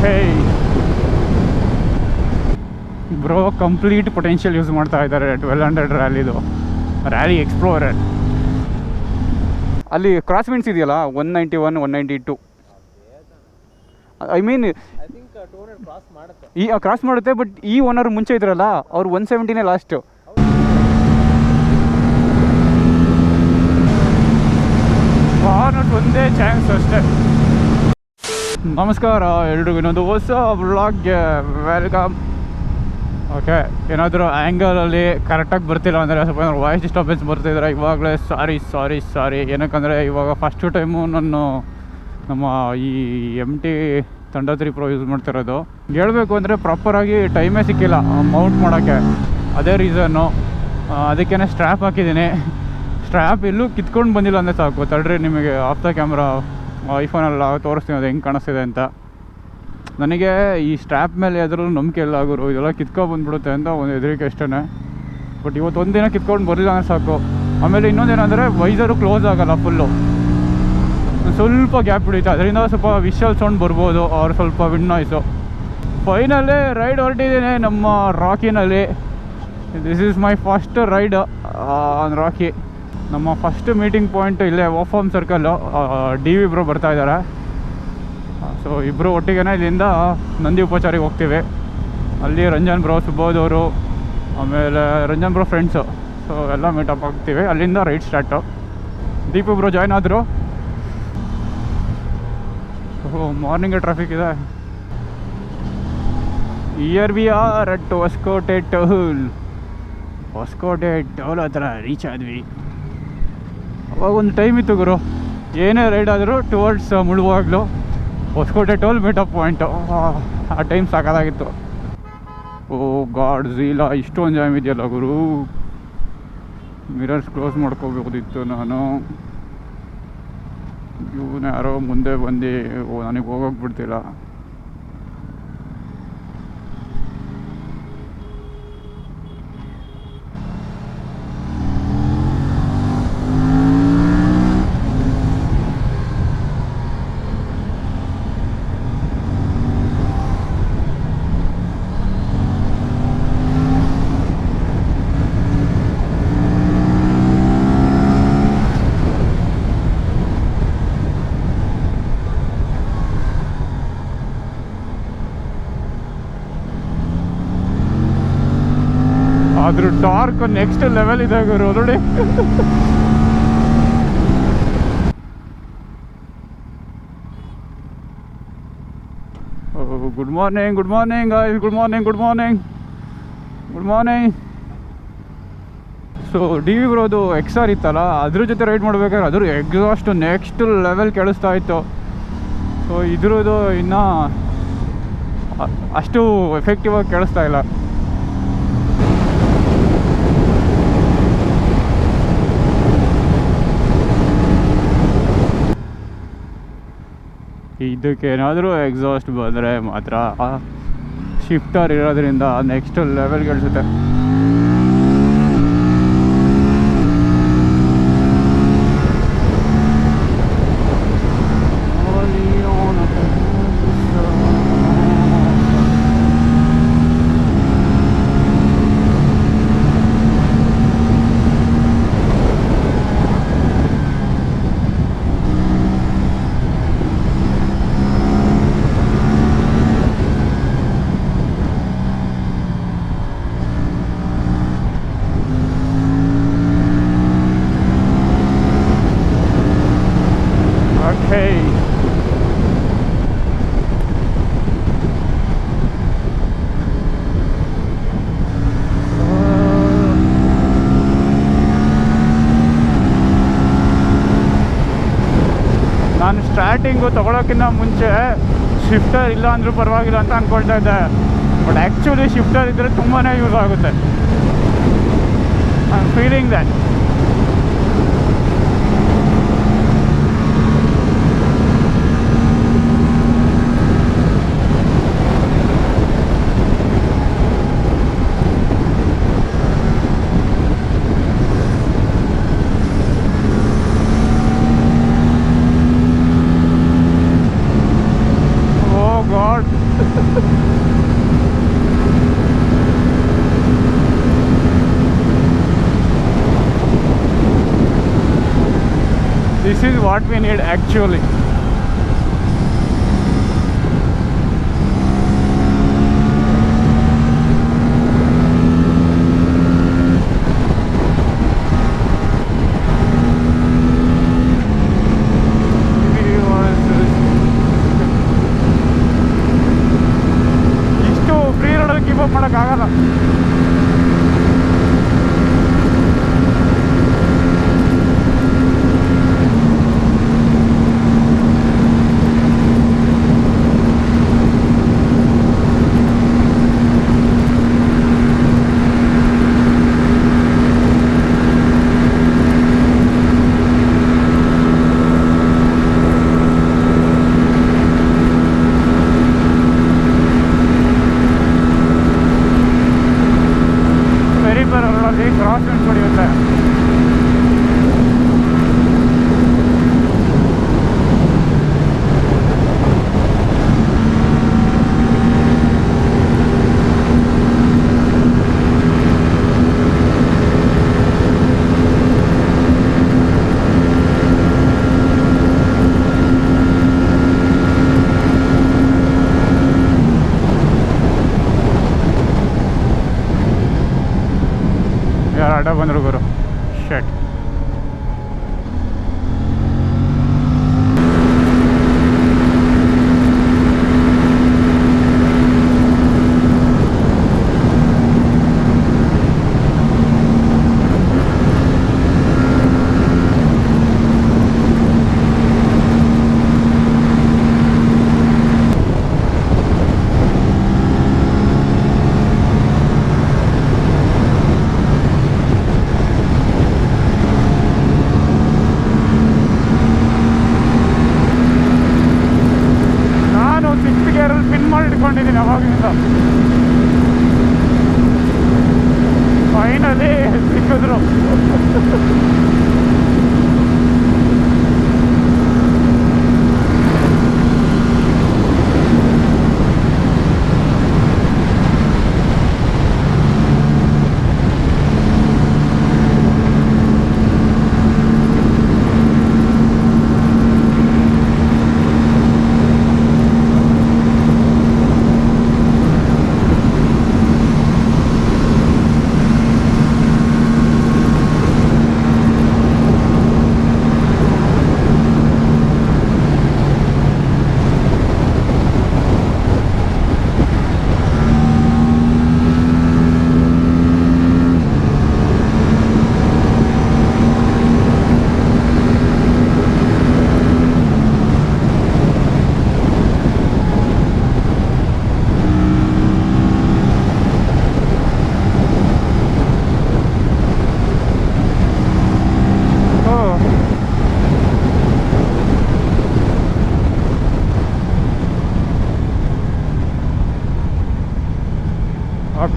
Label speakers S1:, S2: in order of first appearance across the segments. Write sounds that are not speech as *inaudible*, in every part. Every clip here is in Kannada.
S1: Okay bro complete potential use ಮಾಡ್ತಾ ಇದ್ದಾರೆ ಟ್ವೆಲ್ ಹಂಡ್ರೆಡ್ ರ್ಯಾಲಿದು ರ್ಯಾಲಿ ಎಕ್ಸ್ಪ್ಲೋರರ್ ಅಲ್ಲಿ ಕ್ರಾಸ್ ವಿಂಡ್ಸ್ ಇದೆಯಲ್ಲ one ninety one one ninety two I mean ಈ ಕ್ರಾಸ್ ಮಾಡುತ್ತೆ ಬಟ್ ಈ ಒನ್ ಅವರ್ ಮುಂಚೆ ಇದ್ರಲ್ಲ ಅವ್ರು ಒನ್ ಸೆವೆಂಟಿನೇ ಲಾಸ್ಟು ಕಾರ್ನಟ್ ಒಂದೇ ಚಾನ್ಸ್ ಅಷ್ಟೇ. ನಮಸ್ಕಾರ, ಎಲ್ರಿಗೂ ಇನ್ನೊಂದು ಹೊಸ ವ್ಲಾಗ್ಗೆ ವೆಲ್ಕಮ್ ಓಕೆ ಏನಾದರೂ ಆ್ಯಂಗಲಲ್ಲಿ ಕರೆಕ್ಟಾಗಿ ಬರ್ತಿಲ್ಲ ಅಂದರೆ ಸ್ವಲ್ಪ ಏನಾದ್ರು ವಾಯ್ಸ್ ಡಿಸ್ಟರ್ಬೆನ್ಸ್ ಬರ್ತಿದ್ರೆ ಇವಾಗಲೇ ಸಾರಿ ಸಾರಿ ಸಾರಿ ಏನಕ್ಕಂದರೆ ಇವಾಗ ಫಸ್ಟು ಟೈಮು ನಾನು ನಮ್ಮ ಈ ಎಂ ಟಿ ತಂಡ ತ್ರೀ ಪ್ರೋ ಯೂಸ್ ಮಾಡ್ತಿರೋದು ಹೇಳಬೇಕು ಅಂದರೆ ಪ್ರಾಪರಾಗಿ ಟೈಮೇ ಸಿಕ್ಕಿಲ್ಲ ಮೌಂಟ್ ಮಾಡೋಕ್ಕೆ. ಅದೇ ರೀಸನ್ನು ಅದಕ್ಕೇ ಸ್ಟ್ರ್ಯಾಪ್ ಹಾಕಿದ್ದೀನಿ. *laughs* ಸ್ಟ್ರ್ಯಾಪ್ ಎಲ್ಲೂ ಕಿತ್ಕೊಂಡು ಬಂದಿಲ್ಲ ಅಂದರೆ ಸಾಕು. ತಡ್ರಿ ನಿಮಗೆ ಆಫ್ ದ ಕ್ಯಾಮ್ರಾ ಐಫೋನೆಲ್ಲ ತೋರಿಸ್ತೀನಿ ಅದು ಹೆಂಗೆ ಕಾಣಿಸ್ತಿದೆ ಅಂತ. ನನಗೆ ಈ ಸ್ಟ್ಯಾಪ್ ಮೇಲೆ ಯಾವ್ದಾದ್ರು ನಂಬಿಕೆ ಇಲ್ಲ ಆಗೋರು ಇದೆಲ್ಲ ಕಿತ್ಕೊ ಬಂದ್ಬಿಡುತ್ತೆ ಅಂತ ಒಂದು ಹೆದರಿಕೆ ಅಷ್ಟೇ ಬಟ್ ಇವತ್ತು ಒಂದಿನ ಕಿತ್ಕೊಂಡು ಬರಲಿಲ್ಲ ಅಂದರೆ ಸಾಕು. ಆಮೇಲೆ ಇನ್ನೊಂದೇನೆಂದರೆ ವೈಸರು ಕ್ಲೋಸ್ ಆಗೋಲ್ಲ ಫುಲ್ಲು ಸ್ವಲ್ಪ ಗ್ಯಾಪ್ ಹಿಡಿಯುತ್ತೆ ಅದರಿಂದ ಸ್ವಲ್ಪ ವಿಶಲ್ ಸೌಂಡ್ ಬರ್ಬೋದು ಅವ್ರು ಸ್ವಲ್ಪ ವಿಂಡ್ ನಾಯ್ಸು ಫೈನಲ್ಲಿ ರೈಡ್ ಹೊರಟಿದ್ದೀನಿ ನಮ್ಮ ರಾಕಿನಲ್ಲಿ this is my first ride on Rocky ನಮ್ಮ ಫಸ್ಟ್ ಮೀಟಿಂಗ್ ಪಾಯಿಂಟ್ ಇಲ್ಲೇ ಓಫಾಮ್ ಸರ್ಕಲ್ಲು ಡಿ ವಿ ಇಬ್ಬರು ಬರ್ತಾ ಇದ್ದಾರೆ ಸೊ ಇಬ್ಬರು ಒಟ್ಟಿಗೆ ಇಲ್ಲಿಂದ ನಂದಿ ಉಪಚಾರಿಗೆ ಹೋಗ್ತೀವಿ. ಅಲ್ಲಿ ರಂಜನ್ ಬ್ರೋ ಸುಬೋಧ್ ಅವರು, ಆಮೇಲೆ ರಂಜನ್ ಬ್ರೋ ಫ್ರೆಂಡ್ಸು ಸೊ ಎಲ್ಲ ಮೀಟಪ್ ಆಗ್ತೀವಿ. ಅಲ್ಲಿಂದ ride start Deepa bro join ಆದರು. ಓ ಮಾರ್ನಿಂಗ್ ಟ್ರಾಫಿಕ್ ಇದೆ. Here we are at Hoskote toll Hoskote toll ಹತ್ರ ರೀಚ್ ಆದ್ವಿ. ಒಂದು ಟೈಮ್ ಇತ್ತು ಗುರು. ಏನೇ ರೈಡ್ ಆದರೂ ಟುವರ್ಡ್ಸ್ ಮುಳುವಾಗ್ಲು ಹೊಸಕೋಟೆ ಟೋಲ್ ಮೀಟಪ್ ಪಾಯಿಂಟು ಆ ಟೈಮ್ ಸಾಕಾಗಿತ್ತು ಓ ಗಾಡ್ ಝೀಲ ಇಷ್ಟೊಂದು ಜಾಮ್ ಇದೆಯಲ್ಲ ಗುರು. ಮಿರರ್ಸ್ ಕ್ಲೋಸ್ ಮಾಡ್ಕೋಬೋದಿತ್ತು ನಾನು. ಇವನು ಯಾರೋ ಮುಂದೆ ಬಂದು ನನಗೆ ಹೋಗೋಕೆ ಬಿಡ್ತಿಲ್ಲ. ಅದ್ರ ಟಾರ್ಕ್ ನೆಕ್ಸ್ಟ್ ಲೆವೆಲ್ ಇದೆ ಗುರು, ನೋಡಿ. Good morning good morning good morning good morning good morning so D V ಬರೋದು ಎಕ್ಸ್ ಆರ್ ಇತ್ತಲ್ಲ, ಅದ್ರ ಜೊತೆ ರೈಡ್ ಮಾಡ್ಬೇಕಾದ್ರೆ ಅದ್ರ ಎಕ್ಸಾಸ್ಟ್ ನೆಕ್ಸ್ಟ್ ಲೆವೆಲ್ ಕೇಳಿಸ್ತಾ ಇತ್ತು. ಸೊ ಇದ್ರದ್ದು ಇನ್ನೂ ಅಷ್ಟು ಎಫೆಕ್ಟಿವ್ ಆಗಿ ಕೇಳಿಸ್ತಾ ಇಲ್ಲ. ಇದಕ್ಕೇನಾದರೂ ಎಕ್ಸಾಸ್ಟ್ ಬಂದರೆ ಮಾತ್ರ ಶಿಫ್ಟರ್ ಇರೋದ್ರಿಂದ ನೆಕ್ಸ್ಟ್ ಲೆವೆಲ್ ಗಳಿಸುತ್ತೆ Okay. ನಾನು ಸ್ಟಾರ್ಟಿಂಗು ತೊಗೊಳೋಕ್ಕಿಂತ ಮುಂಚೆ ಶಿಫ್ಟರ್ ಇಲ್ಲ ಅಂದರೂ ಪರವಾಗಿಲ್ಲ ಅಂತ ಅಂದ್ಕೊಳ್ತಾ ಇದ್ದೆ. ಬಟ್ ಆ್ಯಕ್ಚುಲಿ ಶಿಫ್ಟರ್ ಇದ್ದರೆ ತುಂಬಾ ಯೂಸ್ ಆಗುತ್ತೆ. I feeling that oh god This is what we need actually. ಇಷ್ಟು ಫ್ರೀ ರೋಡಲ್ಲಿ ಕೀಪ್ ಅಪ್ ಮಾಡೋಕ್ಕಾಗಲ್ಲ ಪೆರಿಪರ್ ರೋಡಲ್ಲಿ ಕ್ರಾಸ್ ಹೊಡೆಯುತ್ತೆ ಯಾರು 양호입니다.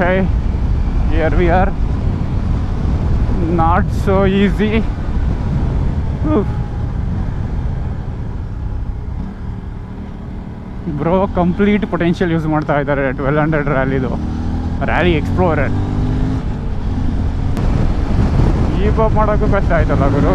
S1: Okay, here we are. Not so easy. Bro complete potential use ಮಾಡ್ತಾ ಇದ್ದಾರೆ ಟ್ವೆಲ್ ಹಂಡ್ರೆಡ್ ರ್ಯಾಲಿದು ರ್ಯಾಲಿ ಎಕ್ಸ್ಪ್ಲೋರರ್ ಈ ಪಾಪ್ ಮಾಡೋಕ್ಕೂ ಕಷ್ಟ ಆಯ್ತಲ್ಲ ಗುರು.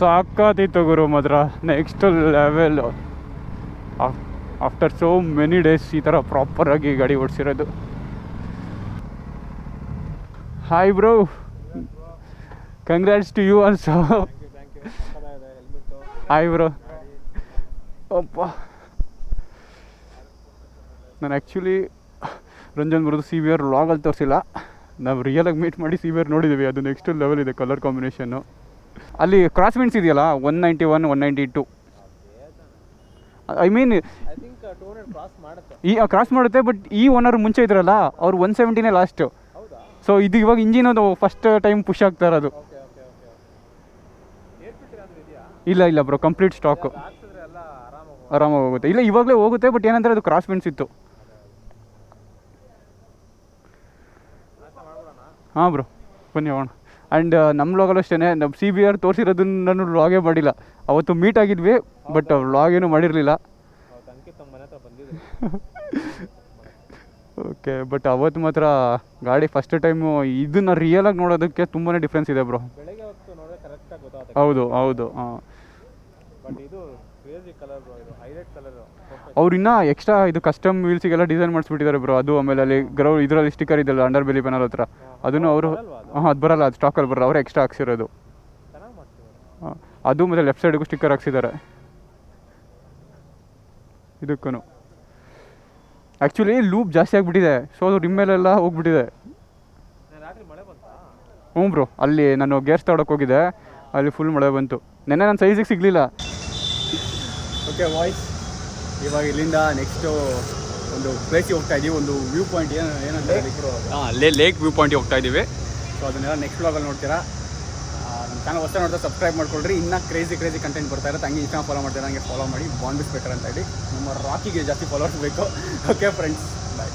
S1: ಸಾಕಾತಿತ್ತು ಗುರು ಮಾತ್ರ next level after so many days ಈ ಥರ ಪ್ರಾಪರಾಗಿ ಗಾಡಿ ಓಡಿಸಿರೋದು. Hi bro congrats to you also hi bro ಅಪ್ಪ ನಾನು ಆ್ಯಕ್ಚುಲಿ ರಂಜನ್ ಬರೋದು ಸಿ ವಿ ಆರ್ ಲಾಗಲ್ಲಿ ತೋರಿಸಿಲ್ಲ. ನಾವು ರಿಯಲಾಗಿ ಮೀಟ್ ಮಾಡಿ ಸಿ ವಿ ಆರ್ ನೋಡಿದ್ದೀವಿ ಅದು ನೆಕ್ಸ್ಟ್ ಲೆವೆಲ್ ಇದೆ ಕಲರ್ ಕಾಂಬಿನೇಷನ್ನು ಅಲ್ಲಿ ಕ್ರಾಸ್ ವಿಂಡ್ಸ್ ಇದೆಯಲ್ಲ one ninety one one ninety two I mean ಈ ಕ್ರಾಸ್ ಮಾಡುತ್ತೆ ಬಟ್ ಈ ಓನರ್ ಮುಂಚೆ ಇದ್ರಲ್ಲ ಅವ್ರು ಒನ್ ಸೆವೆಂಟಿನೇ ಲಾಸ್ಟು ಸೊ ಇದು ಇವಾಗ ಇಂಜಿನ್ ಅದು ಫಸ್ಟ್ ಟೈಮ್ ಪುಷ್ ಆಗ್ತಾ ಇರೋದು. ಇಲ್ಲ ಇಲ್ಲ ಬ್ರೋ ಕಂಪ್ಲೀಟ್ ಸ್ಟಾಕು
S2: ಆರಾಮಾಗಿ
S1: ಹೋಗುತ್ತೆ. ಇಲ್ಲ ಇವಾಗಲೇ ಹೋಗುತ್ತೆ ಬಟ್ ಏನಂದ್ರೆ ಅದು ಕ್ರಾಸ್ ವಿಂಡ್ಸ್ ಇತ್ತು ಹಾಂ ಬ್ರೋ ಬನ್ನಿ ಹೋಗೋಣ. ಆ್ಯಂಡ್ ನಮ್ಮ ವ್ಲಾಗಲ್ಲೂ ಅಷ್ಟೇ ನಮ್ಮ ಸಿ ಬಿ ಆರ್ ತೋರಿಸಿರೋದನ್ನ ನಾನು ವ್ಲಾಗೇ ಮಾಡಿಲ್ಲ. ಅವತ್ತು ಮೀಟ್ ಆಗಿದ್ವಿ ಬಟ್ ವ್ಲಾಗ್ ಏನೂ ಮಾಡಿರಲಿಲ್ಲ. ಓಕೆ *laughs* ಬಟ್ ಅವತ್ತು ಮಾತ್ರ ಗಾಡಿ ಫಸ್ಟ್ ಟೈಮು ಇದನ್ನು ರಿಯಲಾಗಿ ನೋಡೋದಕ್ಕೆ ತುಂಬಾ ಡಿಫ್ರೆನ್ಸ್ ಇದೆ ಬ್ರೋ ಹೌದು ಹೌದು ಹಾಂ
S2: ಬಟ್ ಇದು ಕ್ರೇಜಿ ಕಲರ್ ಇದು ಹೈಲೈಟ್ ಕಲರ್
S1: ಅವ್ರು ಇನ್ನೂ ಎಕ್ಸ್ಟ್ರಾ ಇದು ಕಸ್ಟಮ್ ವೀಲ್ಸಿಗೆಲ್ಲ ಡಿಸೈನ್ ಮಾಡಿಸ್ಬಿಟ್ಟಿದ್ದಾರೆ ಬ್ರೋ ಅದು ಆಮೇಲೆ ಅಲ್ಲಿ ಗ್ರೌ ಇದರಲ್ಲಿ ಸ್ಟಿಕ್ಕರ್ ಇದೆಲ್ಲ ಅಂಡರ್ ಬೆಲಿ ಪೆನಲ್ ಹತ್ರ. ಅದನ್ನು ಅವರು? ಹಾಂ ಅದು ಬರಲ್ಲ ಅದು ಸ್ಟಾಕಲ್ಲಿ ಬರಲ್ಲ ಅವ್ರು ಎಕ್ಸ್ಟ್ರಾ ಹಾಕ್ಸಿರೋದು. ಅದು ಮತ್ತೆ ಲೆಫ್ಟ್ ಸೈಡಿಗೂ ಸ್ಟಿಕ್ಕರ್ ಹಾಕ್ಸಿದ್ದಾರೆ. ಇದಕ್ಕೂ ಆ್ಯಕ್ಚುಲಿ ಲೂಪ್ ಜಾಸ್ತಿ ಆಗಿಬಿಟ್ಟಿದೆ ಸೊ ಅದು ರಿಮ್ಮೇಲೆಲ್ಲ ಹೋಗ್ಬಿಟ್ಟಿದೆ. ಹ್ಞೂ ಬ್ರೋ ಅಲ್ಲಿ ನಾನು ಗೇರ್ಸ್ ತಗೊಳಕ್ಕೆ ಹೋಗಿದ್ದೆ ಅಲ್ಲಿ ಫುಲ್ ಮಳೆ ಬಂತು. ನೆನ್ನೆ ನನ್ನ ಸೈಜಿಗೆ ಸಿಗಲಿಲ್ಲ. ಓಕೆ ವಾಯ್ಸ್ ಇವಾಗ ಇಲ್ಲಿಂದ ನೆಕ್ಸ್ಟು ಒಂದು ಪ್ಲೇಸಿಗೆ ಹೋಗ್ತಾ ಇದ್ದೀವಿ ಒಂದು ವ್ಯೂ ಪಾಯಿಂಟ್ ಏನು ಏನಂತ ಹಾಂ ಲೇ ಲೇಕ್ ವ್ಯೂ ಪಾಯಿಂಟಿಗೆ ಹೋಗ್ತಾ ಇದ್ದೀವಿ ಸೊ ಅದನ್ನೆಲ್ಲ ನೆಕ್ಸ್ಟ್ ವ್ಲಾಗಲ್ಲಿ ನೋಡ್ತೀರಾ? ನಮ್ಮ ಚಾನಲ್ ಹೊಸ ನೋಡ್ತಾ ಸಬ್ಸ್ಕ್ರೈಬ್ ಮಾಡ್ಕೊಳ್ರಿ. ಇನ್ನೂ ಕ್ರೇಜಿ ಕ್ರೇಜಿ ಕಂಟೆಂಟ್ ಬರ್ತಾ ಇರುತ್ತೆ. ಹಂಗೆ ಇನ್ಸ್ಟಾ ಫಾಲೋ ಮಾಡ್ತೀರಾ ಹಂಗೆ ಫಾಲೋ ಮಾಡಿ. ಬಾಂಬಿಸ್ಬೇಕಾರೆ ಬಿಸ್ಬೇಕರ್ ಅಂತ ಹೇಳಿ. ನಮ್ಮ ರಾಕಿಗೆ ಜಾಸ್ತಿ ಫಾಲೋವರ್ಸ್ ಬೇಕು. Okay friends bye